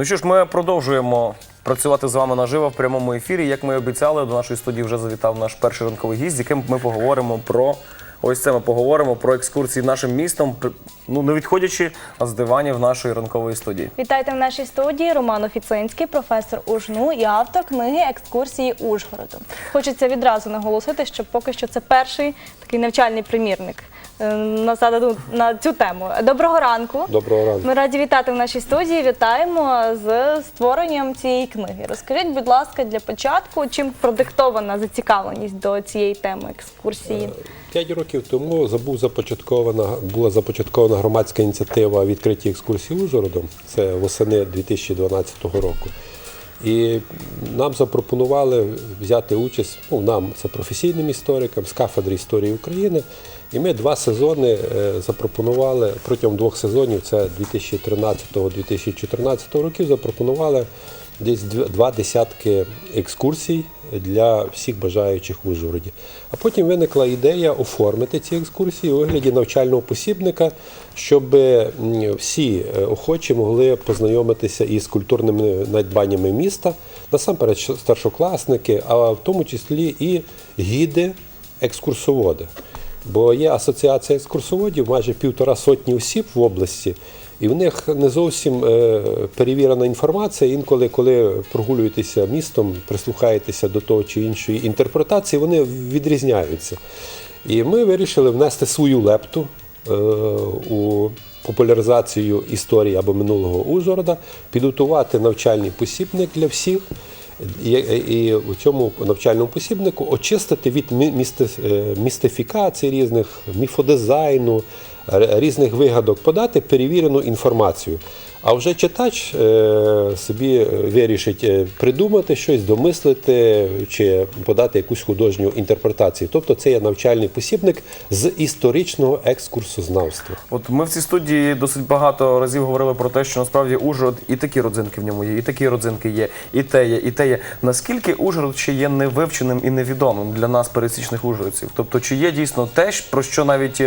Ну що ж, ми продовжуємо працювати з вами наживо в прямому ефірі. Як ми і обіцяли, до нашої студії вже завітав наш перший ранковий гість, з яким ми поговоримо про ось це. Ми поговоримо про екскурсії нашим містом, ну не відходячи з диванів нашої ранкової студії. Вітайте в нашій студії Роман Офіцинський, професор УЖНУ і автор книги Екскурсії Ужгороду. Хочеться відразу наголосити, що поки що це перший такий навчальний примірник е, на, на цю тему. Доброго ранку. Доброго ранку. Ми раді вітати в нашій студії. Вітаємо з створенням цієї книги. Розкажіть, будь ласка, для початку, чим продиктована зацікавленість до цієї теми екскурсії? П'ять років тому забув започаткована була започаткована громадська ініціатива відкриті екскурсії Ужгородом. Це восени 2012 року. І нам запропонували взяти участь, ну нам це професійним історикам з кафедри історії України. І ми два сезони е, запропонували протягом двох сезонів, це 2013-2014 років, запропонували десь два десятки екскурсій для всіх бажаючих в Ужгороді. А потім виникла ідея оформити ці екскурсії у вигляді навчального посібника, щоб всі е, охочі могли познайомитися із культурними надбаннями міста, насамперед старшокласники, а в тому числі і гіди, екскурсоводи. Бо є асоціація екскурсоводів, майже півтора сотні осіб в області, і в них не зовсім е, перевірена інформація. Інколи, коли прогулюєтеся містом, прислухаєтеся до того чи іншої інтерпретації, вони відрізняються. І ми вирішили внести свою лепту е, у популяризацію історії або минулого Ужгорода, підготувати навчальний посібник для всіх. І, у цьому навчальному посібнику очистити від е, містифікацій різних, міфодизайну, різних вигадок, подати перевірену інформацію. А вже читач е, собі е, вирішить е, придумати щось, домислити чи подати якусь художню інтерпретацію. Тобто це є навчальний посібник з історичного екскурсознавства. От ми в цій студії досить багато разів говорили про те, що насправді Ужгород і такі родзинки в ньому є, і такі родзинки є, і те є, і те є. Наскільки Ужгород ще є невивченим і невідомим для нас, пересічних ужгородців? Тобто, чи є дійсно те, про що навіть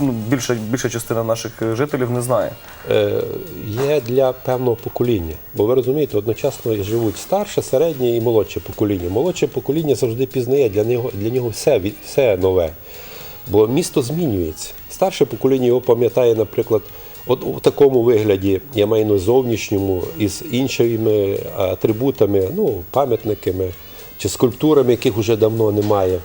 ну, більша, більша частина наших е, жителів не знає? е, є для певного покоління. Бо ви розумієте, одночасно живуть старше, середнє і молодше покоління. Молодше покоління завжди пізнає для нього, для нього все, все нове. Бо місто змінюється. Старше покоління його пам'ятає, наприклад, от у такому вигляді, я маю на зовнішньому, із іншими атрибутами, ну, пам'ятниками чи скульптурами, яких вже давно немає.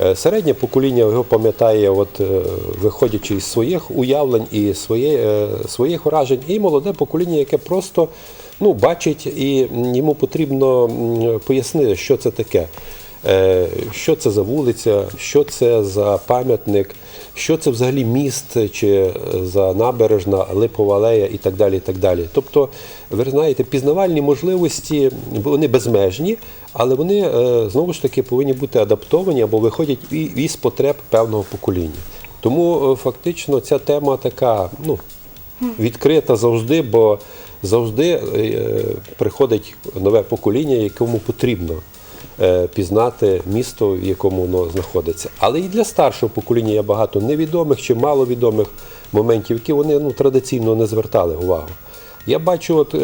Е, Середнє покоління його пам'ятає, от, е, виходячи із своїх уявлень і своє, е, своїх вражень, і молоде покоління, яке просто ну, бачить, і йому потрібно пояснити, що це таке. Е, Що це за вулиця, що це за пам'ятник, що це взагалі міст чи за набережна, липова алея і так далі. І так далі. Тобто, ви знаєте, пізнавальні можливості вони безмежні, але вони е, знову ж таки повинні бути адаптовані або виходять і- із потреб певного покоління. Тому е, фактично ця тема така ну, відкрита завжди, бо завжди е, приходить нове покоління, якому потрібно е, пізнати місто, в якому воно знаходиться. Але і для старшого покоління є багато невідомих чи маловідомих моментів, які вони ну, традиційно не звертали увагу. Я бачу, от, е,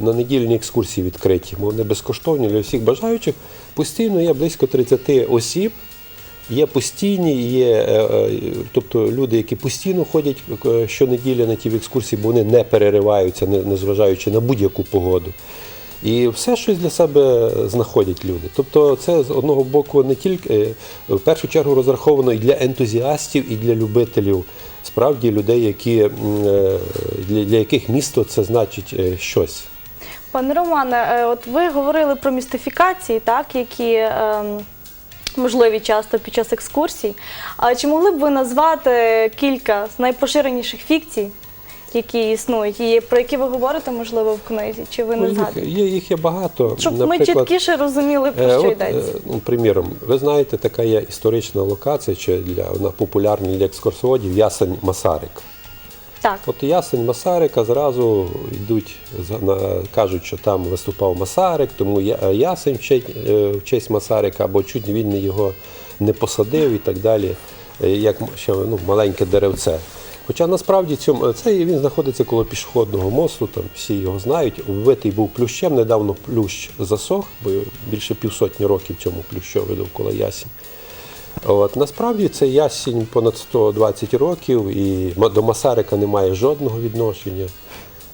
на недільні екскурсії відкриті, вони безкоштовні для всіх бажаючих. Постійно є близько 30 осіб, Є постійні, є е, е, тобто люди, які постійно ходять е, щонеділі на ті екскурсії, бо вони не перериваються, не- незважаючи на будь-яку погоду. І все щось для себе знаходять люди. Тобто, це з одного боку не тільки е, в першу чергу розраховано і для ентузіастів, і для любителів, справді людей, які е, для, яких місто це значить е, щось. Пане Романе, от ви говорили про містифікації, так, які ем, можливі часто під час екскурсій. А чи могли б ви назвати кілька з найпоширеніших фікцій, які існують, і про які ви говорите, можливо, в книзі? Чи ви Ну, не їх, згадуєте? є, їх є багато. Щоб ми чіткіше розуміли, про Е, що от, йдеться. е, ну, приміром, ви знаєте, така є історична локація, чи для вона популярна для екскурсоводів Ясень Масарик. Так. От Ясень Масарика зразу йдуть, кажуть, що там виступав Масарик, тому е, Ясень в честь, в честь Масарика, або чуть він його не посадив і так далі, як ще ну, маленьке деревце. Хоча насправді цьому це він знаходиться коло пішохідного мосту, там всі його знають. Вбитий був плющем, недавно плющ засох, бо більше півсотні років цьому плющові довкола ясінь. От, насправді це ясінь понад 120 років, і до Масарика немає жодного відношення.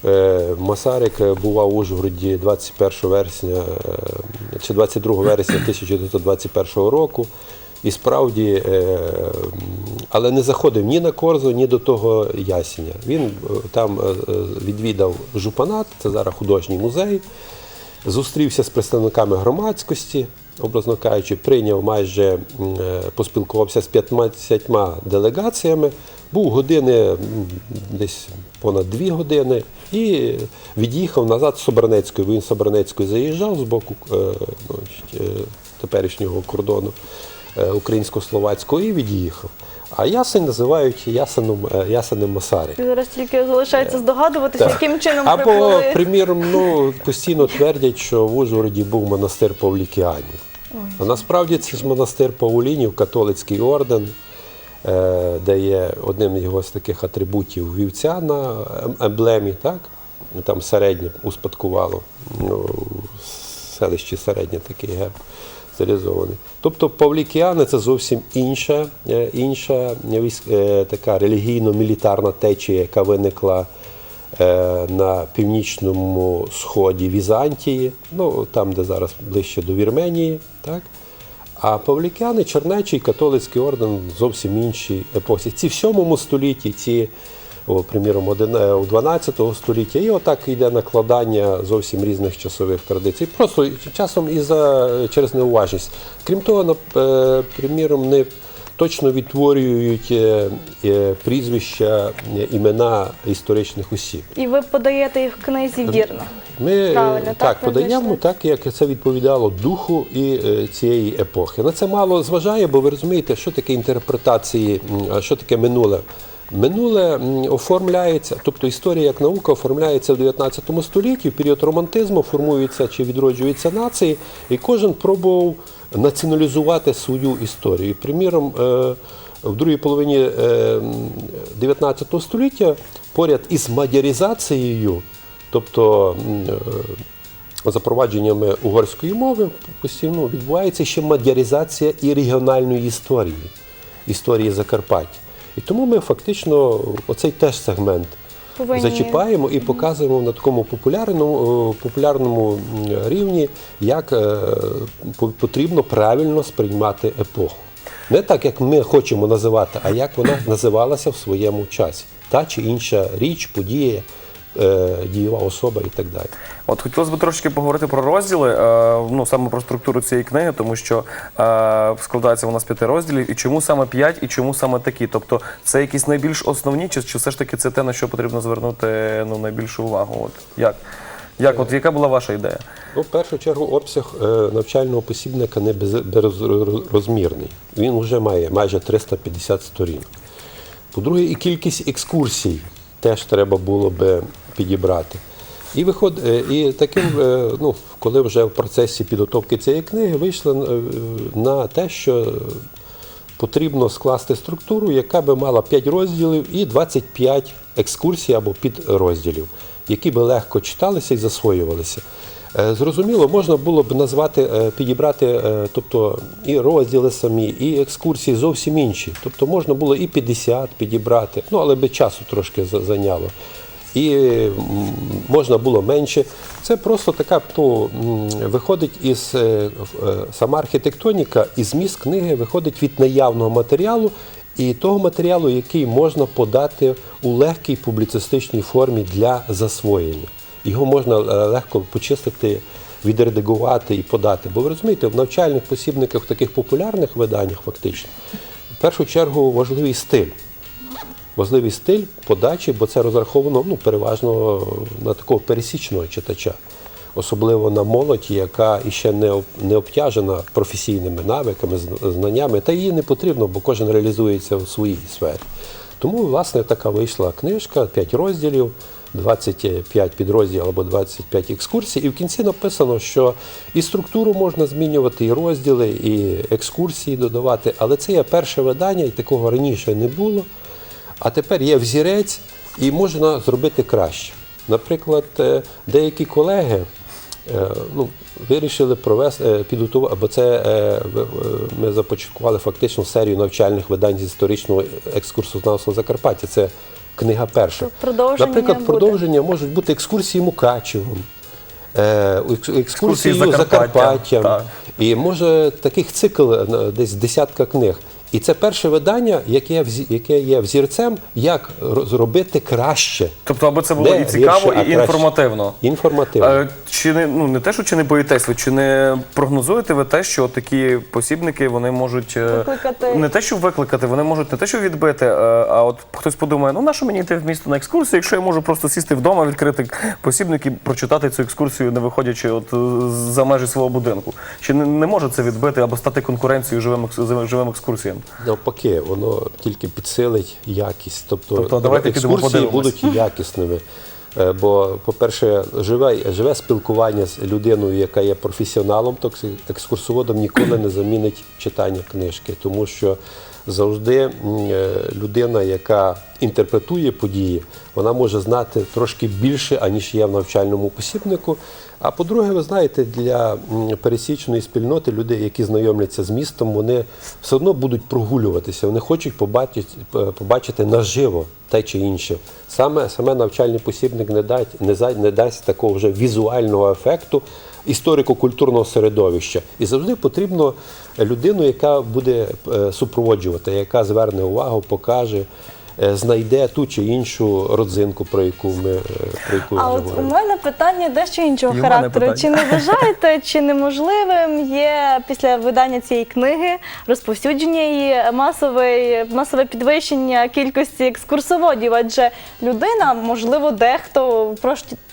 Е, Масарик бував у Ужгороді 21 вересня е, чи 22 вересня 1921 року. І справді, е, але не заходив ні на Корзу, ні до того ясеня. Він е, там е, відвідав жупанат, це зараз художній музей зустрівся з представниками громадськості, образно кажучи, прийняв майже поспілкувався з 15 делегаціями. Був години десь понад дві години і від'їхав назад з Собранецької. Він з Собранецької заїжджав з боку ну, теперішнього кордону українсько-словацького і від'їхав. А ясень називають ясеном, е, ясенем Масари. Зараз тільки залишається здогадуватися, яким чином Або, приплили. приміром, ну, постійно твердять, що в Ужгороді був монастир Павлікіанів. А насправді це ж монастир Паулінів, католицький орден, е, де є одним з його з таких атрибутів вівця на ем- емблемі, так? Там середнє успадкувало. Ну, в селищі середнє такий герб стилізований. Тобто Павлікіани це зовсім інша, е, інша е, така релігійно-мілітарна течія, яка виникла е, на північному сході Візантії, ну там, де зараз ближче до Вірменії. Так? А Павлікяни, Чернечий, католицький орден зовсім іншій епосі. Ці в 7 столітті, ці, приміром, один- е, у 12 столітті, і отак йде накладання зовсім різних часових традицій. Просто часом і за, через неуважність. Крім того, на- е, приміром, не точно відтворюють е, прізвища, імена історичних осіб. І ви подаєте їх в книзі вірно. Ми Правильно, так, так, подаємо так, як це відповідало духу і цієї епохи. На це мало зважає, бо ви розумієте, що таке інтерпретації, що таке минуле. Минуле оформляється, тобто історія як наука оформляється в 19 столітті, в період романтизму формуються чи відроджуються нації, і кожен пробував націоналізувати свою історію. Приміром, е, в другій половині е, 19 століття поряд із мадяризацією, тобто е, запровадженнями угорської мови, постійно відбувається ще мадяризація і регіональної історії, історії Закарпаття. І тому ми фактично оцей теж сегмент Повинні- зачіпаємо і показуємо на такому популярному, е, популярному рівні, як е, потрібно правильно сприймати епоху. Не так, як ми хочемо називати, а як вона називалася в своєму часі. Та чи інша річ, подія, е, дієва особа і так далі. От хотілося б трошки поговорити про розділи, е, ну саме про структуру цієї книги, тому що е, складається вона з п'яти розділів. І чому саме п'ять, і чому саме такі? Тобто це якісь найбільш основні, чи, чи все ж таки це те, на що потрібно звернути ну, найбільшу увагу? От як? Як, от яка була ваша ідея? Ну, в першу чергу, обсяг е, навчального посібника не безрозмірний. Він вже має майже 350 сторін. По-друге, і кількість екскурсій теж треба було би підібрати. І виход, е, і таким, е, ну, коли вже в процесі підготовки цієї книги вийшли е, на те, що потрібно скласти структуру, яка би мала 5 розділів і 25 екскурсій або підрозділів, які би легко читалися і засвоювалися. Зрозуміло, можна було б назвати, підібрати, тобто і розділи самі, і екскурсії зовсім інші. Тобто можна було і 50 підібрати, ну але би часу трошки зайняло. І можна було менше. Це просто така, м, виходить із е, е, сама архітектоніка і зміст книги виходить від наявного матеріалу і того матеріалу, який можна подати у легкій публіцистичній формі для засвоєння. Його можна е, легко почистити, відредагувати і подати. Бо ви розумієте, в навчальних посібниках, в таких популярних виданнях, фактично, в першу чергу важливий стиль важливий стиль подачі, бо це розраховано ну, переважно на такого пересічного читача, особливо на молодь, яка іще не, не обтяжена професійними навиками, знаннями, та її не потрібно, бо кожен реалізується в своїй сфері. Тому, власне, така вийшла книжка, 5 розділів. 25 підрозділів або 25 екскурсій, і в кінці написано, що і структуру можна змінювати, і розділи, і екскурсії додавати. Але це є перше видання, і такого раніше не було. А тепер є взірець і можна зробити краще. Наприклад, е, деякі колеги е, ну, вирішили провести е, підготувати, бо це ми започаткували фактично серію навчальних видань з історичного екскурсознавства Закарпаття. Це книга перша. Продовження Наприклад, буде. продовження можуть бути екскурсії Мукачевом. е, екс- Екскурсії Закарпаття, Закарпаттям. так. І може таких цикл десь десятка книг. І це перше видання, яке, яке є взірцем, як ро- зробити краще. Тобто, аби це було Де і цікаво, гірше, і інформативно. Інформативно. Е, Чи не ну не те, що чи не боїтесь ви, чи не прогнозуєте ви те, що такі посібники вони можуть е, Викликати. не те, що викликати, вони можуть не те, що відбити, е, а от хтось подумає, ну на що мені йти в місто на екскурсію, якщо я можу просто сісти вдома, відкрити посібник і прочитати цю екскурсію, не виходячи от за межі свого будинку. Чи не, не може це відбити або стати конкуренцією живим живим екскурсіям? Навпаки, воно тільки підсилить якість. Тобто, Тобто давайте екскурсії будуть якісними. Е, Бо, по-перше, живе, живе спілкування з людиною, яка є професіоналом, то екскурсоводом ніколи не замінить читання книжки, тому що завжди е, людина, яка інтерпретує події, вона може знати трошки більше, аніж є в навчальному посібнику. А по-друге, ви знаєте, для пересічної спільноти людей, які знайомляться з містом, вони все одно будуть прогулюватися. Вони хочуть побачити, побачити наживо те чи інше. Саме, саме навчальний посібник не дасть, не, не дасть такого вже візуального ефекту історико-культурного середовища. І завжди потрібно людину, яка буде е, супроводжувати, яка зверне увагу, покаже. е, Знайде ту чи іншу родзинку, про яку ми е, про яку А вже от у говорив. Мене питання дещо іншого І мене характеру. питання. Чи не вважаєте, чи неможливим є після видання цієї книги розповсюдження її масове, масове підвищення кількості екскурсоводів? Адже людина, можливо, дехто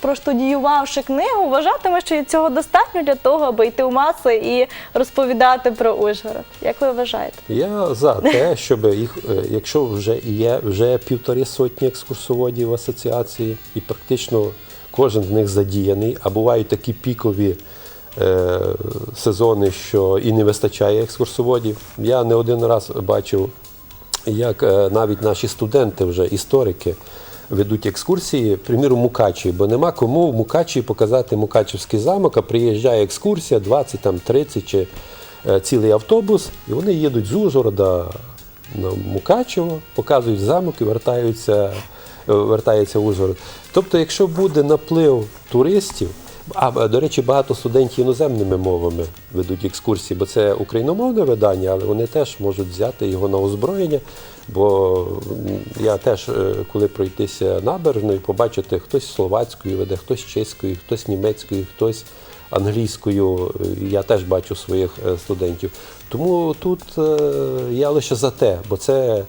проштудіювавши книгу, вважатиме, що цього достатньо для того, аби йти у маси і розповідати про Ужгород. Як ви вважаєте? Я за те, щоб їх, е, якщо вже є вже півтори сотні екскурсоводів в асоціації, і практично кожен з них задіяний, а бувають такі пікові е, сезони, що і не вистачає екскурсоводів. Я не один раз бачив, як е, навіть наші студенти, вже історики, ведуть екскурсії, приміром, Мукачеві, бо нема кому в Мукачеві показати Мукачевський замок, а приїжджає екскурсія 20, там, 30 чи е, цілий автобус, і вони їдуть з Ужгорода на Мукачево, показують замок і вертаються, е, вертаються в Ужгород. Тобто, якщо буде наплив туристів, а до речі, багато студентів іноземними мовами ведуть екскурсії, бо це україномовне видання, але вони теж можуть взяти його на озброєння. Бо я теж, е, коли пройтися набережною, побачити хтось словацькою веде, хтось чеською, хтось німецькою, хтось англійською. Е, Я теж бачу своїх е, студентів. Тому тут е, я лише за те, бо це е,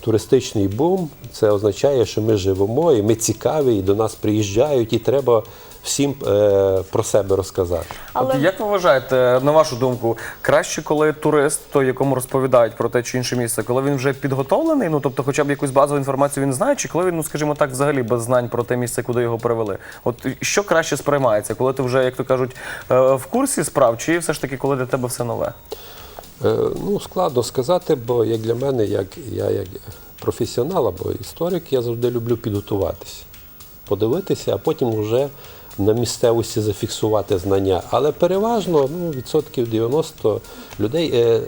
туристичний бум. Це означає, що ми живемо і ми цікаві, і до нас приїжджають, і треба всім е, про себе розказати. Але От як ви вважаєте, на вашу думку, краще, коли турист, той, якому розповідають про те чи інше місце, коли він вже підготовлений, ну тобто, хоча б якусь базову інформацію він знає, чи коли він, ну скажімо так, взагалі без знань про те місце, куди його привели? От що краще сприймається, коли ти вже, як то кажуть, е, в курсі справ, чи все ж таки, коли для тебе все нове? Е, Ну, складно сказати, бо як для мене, як я як професіонал або історик, я завжди люблю підготуватися, подивитися, а потім вже на місцевості зафіксувати знання. Але переважно ну, відсотків 90 людей е,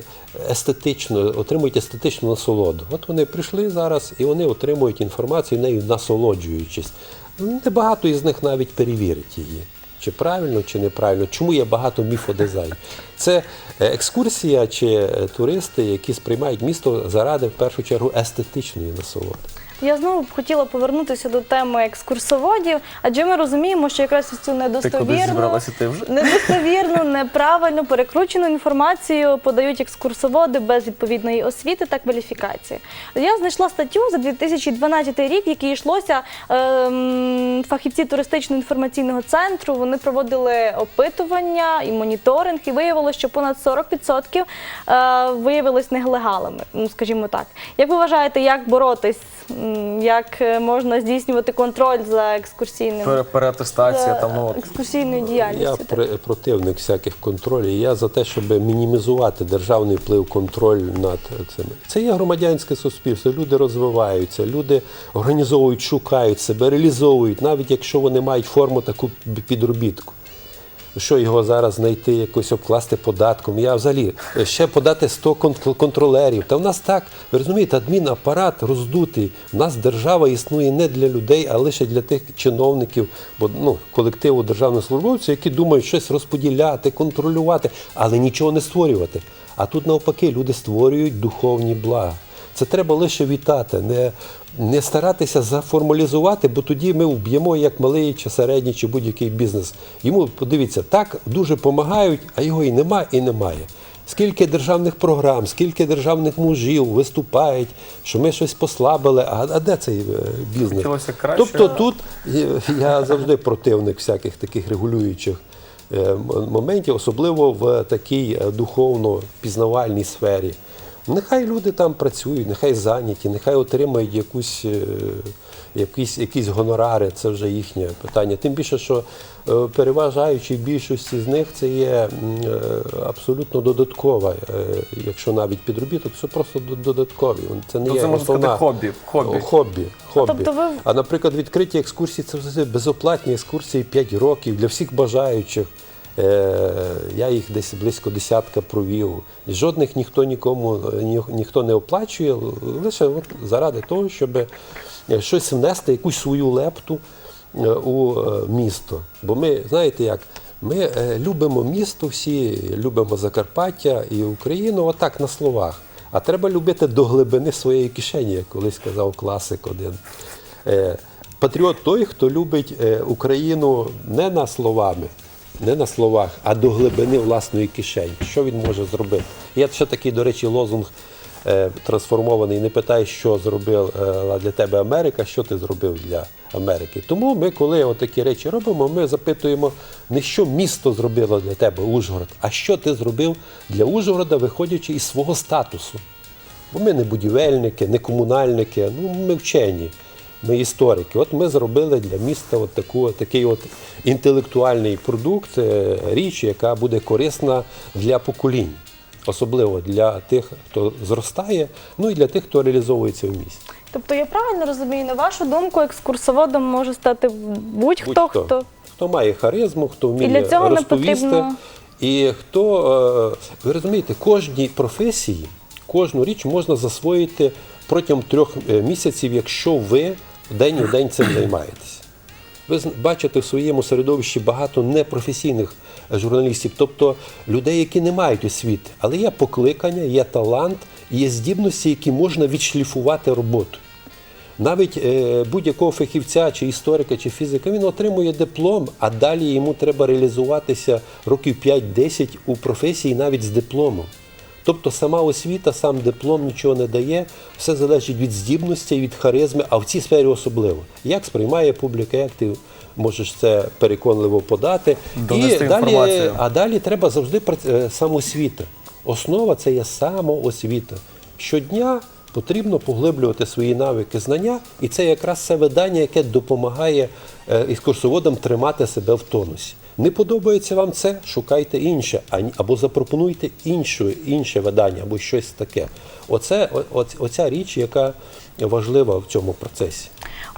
естетично отримують естетичну насолоду. От вони прийшли зараз і вони отримують інформацію, нею насолоджуючись. Небагато із них навіть перевірить її. Чи правильно, чи неправильно, чому є багато міфодизайн? Це е, екскурсія чи е, туристи, які сприймають місто заради в першу чергу естетичної насолоди. Я знову б хотіла повернутися до теми екскурсоводів, адже ми розуміємо, що якраз цю недостовірну, ти вже? недостовірну, неправильну, перекручену інформацію подають екскурсоводи без відповідної освіти та кваліфікації. Я знайшла статтю за 2012 рік, в якій йшлося ем, фахівці туристично-інформаційного центру. Вони проводили опитування і моніторинг, і виявилося, що понад 40% е, виявилось нелегалами, ну скажімо так. Як ви вважаєте, як боротись як е, можна здійснювати контроль за екскурсійним Пере- Переатестація за там ну от. екскурсійною Я діяльністю. так. при- противник всяких контролів. Я за те, щоб мінімізувати державний вплив, контроль над цим. Це є громадянське суспільство. Люди розвиваються, люди організовують, шукають себе, реалізовують, навіть якщо вони мають форму таку підробітку. Що його зараз знайти, якось обкласти податком. Я взагалі е, ще подати 100 кон- контролерів. Та в нас так, ви розумієте, адмінапарат роздутий. У нас держава існує не для людей, а лише для тих чиновників, бо ну, колективу державних службовців, які думають щось розподіляти, контролювати, але нічого не створювати. А тут навпаки люди створюють духовні блага. Це треба лише вітати, не, не старатися заформалізувати, бо тоді ми вб'ємо як малий чи середній, чи будь-який бізнес. Йому подивіться, так дуже допомагають, а його і нема, і немає. Скільки державних програм, скільки державних мужів виступають, що ми щось послабили. А, а де цей е, бізнес? Краще. Тобто тут е, я завжди противник всяких таких регулюючих е, моментів, особливо в такій духовно-пізнавальній сфері. Нехай люди там працюють, нехай зайняті, нехай отримають якусь, е, якісь, якісь гонорари, це вже їхнє питання. Тим більше, що е, переважаючій більшості з них це є е, абсолютно додаткова, якщо навіть підробіток, це просто додаткові. Це не Ну, є це можна основна сказати хобі. Хобі. хобі. хобі. Тобто ви- А наприклад, відкриті екскурсії це безоплатні екскурсії 5 років для всіх бажаючих. Е, Я їх десь близько десятка провів. Жодних ніхто нікому е, ні- ніхто не оплачує, лише от заради того, щоб е, щось внести, якусь свою лепту у місто. Бо ми, знаєте як, ми любимо місто всі, любимо Закарпаття і Україну отак на словах. А треба любити до глибини своєї кишені, як колись казав класик один. Патріот той, хто любить Україну не на словами, не на словах, а до глибини власної кишені. Що він може зробити? Є ще такий, до речі, лозунг е, трансформований. Не питай, що зробила для тебе Америка, що ти зробив для Америки. Тому ми, коли отакі речі робимо, ми запитуємо не що місто зробило для тебе Ужгород, а що ти зробив для Ужгорода, виходячи із свого статусу. Бо ми не будівельники, не комунальники, ну ми вчені, ми історики. От ми зробили для міста от таку, такий от інтелектуальний продукт, е, річ, яка буде корисна для поколінь, особливо для тих, хто зростає, ну і для тих, хто реалізовується в місті. Тобто я правильно розумію, на вашу думку, екскурсоводом може стати будь-хто, Будь-хто. хто. Хто має харизму, хто вміє для цього не розповісти. потрібно- І хто, е, ви розумієте, кожній професії, кожну річ можна засвоїти протягом трьох е, місяців, якщо ви день у день цим займаєтесь. Ви бачите в своєму середовищі багато непрофесійних е, журналістів, тобто людей, які не мають освіти, але є покликання, є талант, є здібності, які можна відшліфувати роботу. Навіть е, будь-якого фахівця, чи історика, чи фізика, він отримує диплом, а далі йому треба реалізуватися років 5-10 у професії навіть з дипломом. Тобто сама освіта, сам диплом нічого не дає, все залежить від здібності, від харизми, а в цій сфері особливо. Як сприймає публіка, як ти можеш це переконливо подати. Донести І далі, інформацію. а далі треба завжди е, самоосвіта. Основа це є самоосвіта. Щодня потрібно поглиблювати свої навики, знання, і це якраз це видання, яке допомагає е, екскурсоводам тримати себе в тонусі. Не подобається вам це, шукайте інше, або запропонуйте іншу, інше видання, або щось таке. Оце оця річ, яка важлива в цьому процесі.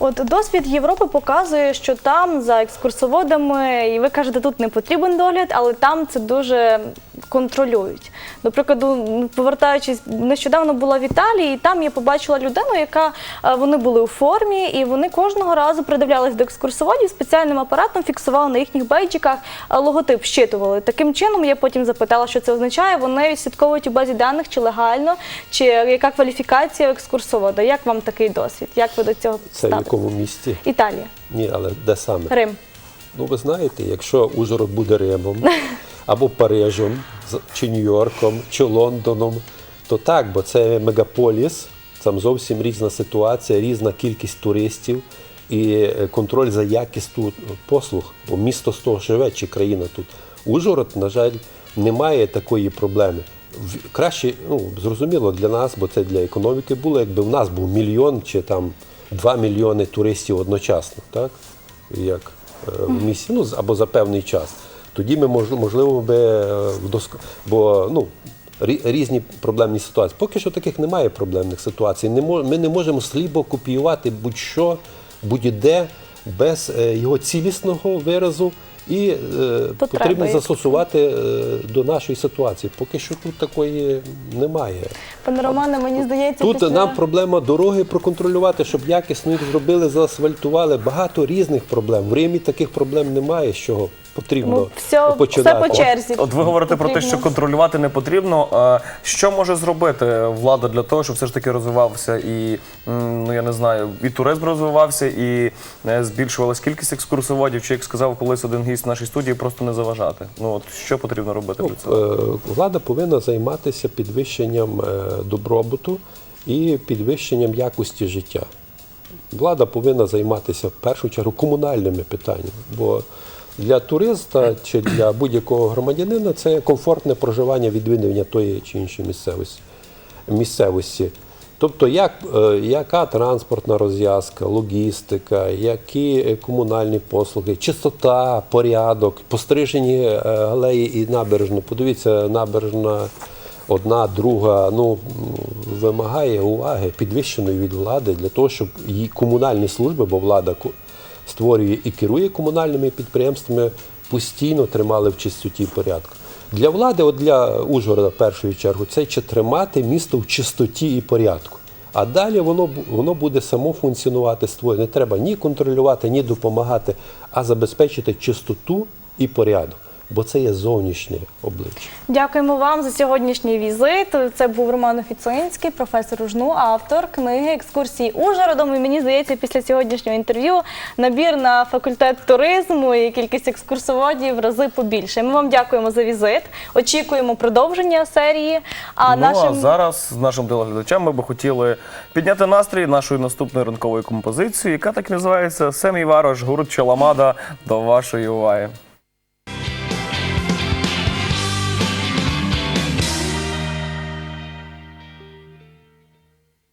От досвід Європи показує, що там за екскурсоводами, і ви кажете, тут не потрібен догляд, але там це дуже контролюють. До прикладу, ну, повертаючись, нещодавно була в Італії, і там я побачила людину, яка е, вони були у формі, і вони кожного разу придивлялись до екскурсоводів, спеціальним апаратом фіксували на їхніх бейджиках е, логотип, щитували. Таким чином я потім запитала, що це означає. Вони слідковують у базі даних, чи легально, чи яка кваліфікація екскурсовода. Як вам такий досвід? Як ви до цього Це в якому місті? Італія, Ні, але де саме? Рим. Ну, ви знаєте, якщо Ужгород буде Римом, або Парижем, чи Нью-Йорком, чи Лондоном, то так, бо це мегаполіс, там зовсім різна ситуація, різна кількість туристів і е, контроль за якістю послуг, бо місто з того живе, чи країна тут. Ужгород, на жаль, не має такої проблеми. Краще, ну, зрозуміло для нас, бо це для економіки було, якби в нас був мільйон чи там 2 мільйони туристів одночасно, так? Як е, в місті, ну, або за певний час. Тоді ми мож- можливо би е, вдоск... бо ну, рі- різні проблемні ситуації. Поки що таких немає проблемних ситуацій. Ми не можемо сліпо копіювати будь-що, будь-де без е, його цілісного виразу. І е, потрібно застосувати до нашої ситуації. Поки що тут такої немає. Пане Романе, мені здається, Тут після... нам проблема дороги проконтролювати, щоб якісно їх зробили, заасфальтували. Багато різних проблем. В Римі таких проблем немає, з чого потрібно Ну, все, починати. все по черзі. От ви говорите про те, що контролювати не потрібно. А Що може зробити влада для того, щоб все ж таки розвивався і ну я не знаю, і туризм розвивався, і е, збільшувалась кількість екскурсоводів, чи як сказав колись один гість в нашій студії, просто не заважати. Ну от що потрібно робити для цього? Е, Влада повинна займатися підвищенням е, добробуту і підвищенням якості життя. Влада повинна займатися в першу чергу комунальними питаннями, бо для туриста чи для будь-якого громадянина це комфортне проживання відвідування тої чи іншої місцевості. місцевості. Тобто, як, е, яка транспортна розв'язка, логістика, які е, комунальні послуги, чистота, порядок, пострижені е, галеї і набережні. Подивіться, набережна одна, друга, ну вимагає уваги підвищеної від влади для того, щоб її комунальні служби, бо влада створює і керує комунальними підприємствами, постійно тримали в чистоті порядку. Для влади, от для Ужгорода, в першу чергу, це чи тримати місто в чистоті і порядку. А далі воно, воно буде само функціонувати створює. Не треба ні контролювати, ні допомагати, а забезпечити чистоту і порядок. Бо це є зовнішнє обличчя. Дякуємо вам за сьогоднішній візит. Це був Роман Офіцинський, професор УЖНУ, автор книги Екскурсії Ужгородом. І мені здається, після сьогоднішнього інтерв'ю набір на факультет туризму і кількість екскурсоводів в рази побільше. Ми вам дякуємо за візит. Очікуємо продовження серії. А ну нашим а зараз з нашим телеглядачам ми би хотіли підняти настрій нашої наступної ранкової композиції, яка так і називається Семій Варош, гурт Чаламада до вашої уваги.